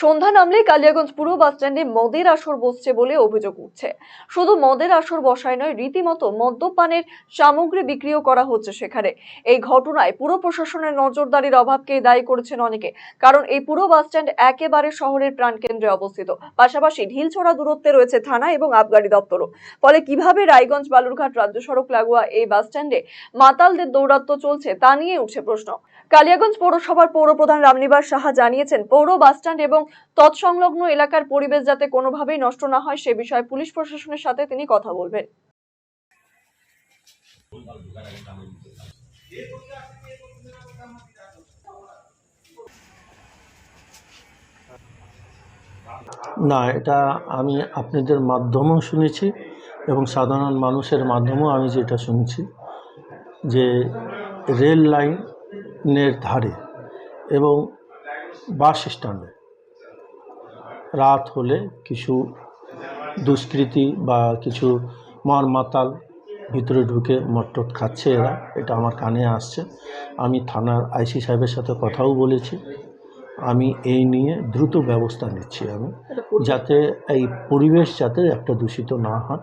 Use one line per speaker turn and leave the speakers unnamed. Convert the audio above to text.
সন্ধ্যা নামলেই কালিয়াগঞ্জ পুরো বাস স্ট্যান্ডে মদের আসর বসছে বলে অভিযোগ উঠছে। শুধু মদের আসর বসায় নয়, রীতিমতো মদ্যপানের সামগ্রী বিক্রিও করা হচ্ছে সেখানে। এই ঘটনায় পুরো প্রশাসনের নজরদারির অভাবকে দায়ী করেছেন অনেকে, কারণ এই পুরো বাস স্ট্যান্ড একেবারে শহরের প্রাণকেন্দ্রে অবস্থিত। পাশাপাশি ঢিলছড়া দূরত্বে রয়েছে থানা এবং আবগারি দপ্তরও। ফলে কীভাবে রায়গঞ্জ, বালুরঘাট, রাজ্য সড়ক লাগোয়া এই বাস স্ট্যান্ডে মাতালদের দৌরাত্ম্য চলছে তা নিয়ে উঠছে প্রশ্ন। কালিয়াগঞ্জ পৌরসভার পৌরপ্রধান রামনিবাস সাহা জানিয়েছেন, পৌর বাসস্ট্যান্ড এবং তৎসংলগ্ন এলাকার পরিবেশ যাতে কোনোভাবেই নষ্ট না হয়, সে বিষয়ে পুলিশ প্রশাসনের সাথে তিনি কথা বলবেন।
না, এটা আমি আপনাদের মাধ্যমেও শুনেছি এবং সাধারণ মানুষের মাধ্যমেও আমি যেটা শুনছি যে রেল লাইনের ধারে এবং বাস স্ট্যান্ডে রাত হলে কিছু দুষ্কৃতি বা কিছু মর মাতাল ভিতরে ঢুকে মটট খাচ্ছে এরা এটা আমার কানে আসছে। আমি থানার আইসি সাহেবের সাথে কথাও বলেছি। আমি এই নিয়ে দ্রুত ব্যবস্থা নিচ্ছি আমি যাতে এই পরিবেশ যাতে একটা দূষিত না হয়।